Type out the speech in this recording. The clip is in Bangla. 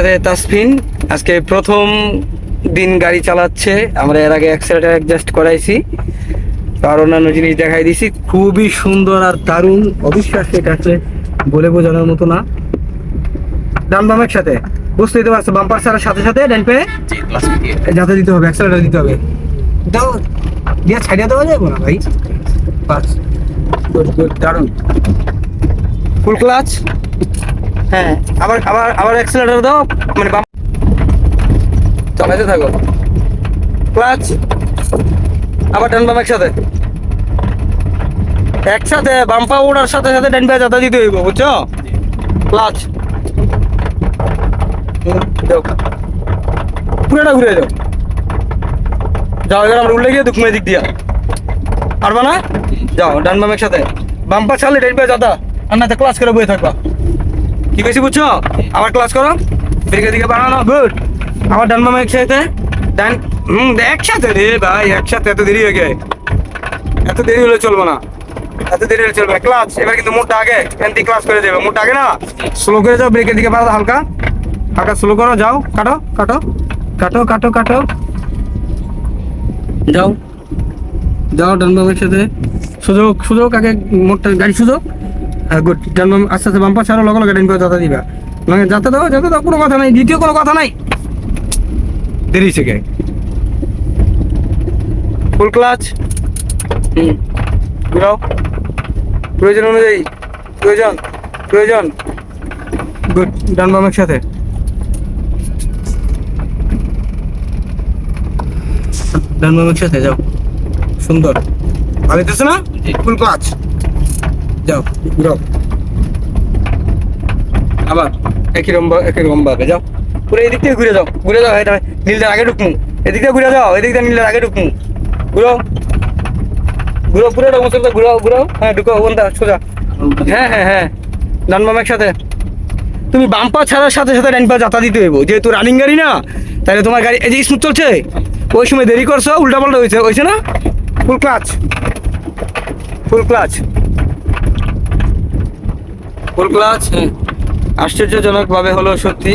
সাথে তাসফিন, আজকে প্রথম দিন গাড়ি চালাচ্ছে। আমরা এর আগে অ্যাক্সেলেটার অ্যাডজাস্ট করাইছি। আর অন্যান্য জিনিস দেখাই দিছি। খুবই সুন্দর আর দারুণ অবিশ্বাস্য আসলে বলে বোঝানোর মতো না। ডান বাম একসাথে। বুঝতেই তো পারছ বাম্পার ছাড়ার সাথে সাথে ডান পে যাতে দিতে হবে অ্যাক্সেলেটার দিতে হবে। দাও, দিয়া ছাড়িয়ে দেওয়া যাবে না ভাই? বাস দারুণ। ফুল ক্লাচ হ্যাঁ। আবার আবার আবার অ্যাক্সেলেটর দাও। মানে বাম চালাতে থাকো। ক্লাচ আবার ডান বাম একসাথে। একসাথে বাম্পা ওড়ার সাথে সাথে ডান পায়ে যাতা দিতে হইব বুঝছ? ক্লাচ পুরোটা ঘুরে যাও। যাও এবার আমরা উল্লে গিয়ে দুঃখ দিক দিয়া। পারবা না? যাও ডান বাম একসাথে। বাম্পা চালে ডান পায়ে যাতা। আর না ক্লাস করে বয়ে থাকবা। কি বেশি বুঝছ? আবার ক্লাস করো। দিকে দিকে বানানো গুড। আবার ডান বাম একসাথে। ডান, হুম, একসাথে রে ভাই, একসাথে, এত দেরি হয়ে গে এত দেরি হলে চলবে না। এত দেরি হলে চলবে ক্লাস এবার কিন্তু মোটটা আগে এনতি ক্লাস করে দেবে। মোটটা আগে না? স্লো করে যাও ব্রেকের দিকে বাড়াও হালকা। হালকা স্লো করো, যাও। কাটো কাটো কাটো কাটো কাটো। যাও। যাও, ডান বাম একসাথে। সুযোগ সুযোগ, আগে মোটটা গাড়ি সুযোগ। গুড। ডান বাম আস্তে আস্তে বাম্পার ছাড়ো লগে লগে করে যাতা দিবা। মানে যাতে দাও যাতে দাও কোনো কথা নাই। দ্বিতীয় কোনো কথা নাই। দেরি থেকে ফুল ক্লাচ। হুম। ঘুরাও প্রয়োজন অনুযায়ী। প্রয়োজন প্রয়োজন। গুড ডান বাম একসাথে। ডান বাম একসাথে যাও। সুন্দর। ভালো না? Full clutch. যাও ঘুরাও আবার একই রকম একই রকম ভাবে যাও। পুরো এদিক থেকে ঘুরে যাও ঘুরে যাও এটা নীলটার আগে ঢুকমু এদিক থেকে ঘুরে যাও, এদিক থেকে নীলটার আগে ঢুকমু ঘুরো ঘুরো পুরোটা মুসলটা ঘুরাও ঘুরাও। হ্যাঁ ঢুকো কোনটা সোজা। হ্যাঁ হ্যাঁ হ্যাঁ। ডান বাম একসাথে। তুমি বাম্পা ছাড়ার সাথে সাথে ডান যাতা দিতে হইব। যেহেতু রানিং গাড়ি না, তাহলে তোমার গাড়ি, এই যে স্মুথ চলছে, ওই সময় দেরি করছ উল্টা পাল্টা হয়েছে হয়েছে না? ফুল ক্লাচ ফুল ক্লাচ ফুল আশ্চর্যজনক আশ্চর্যজনকভাবে হলো সত্যি।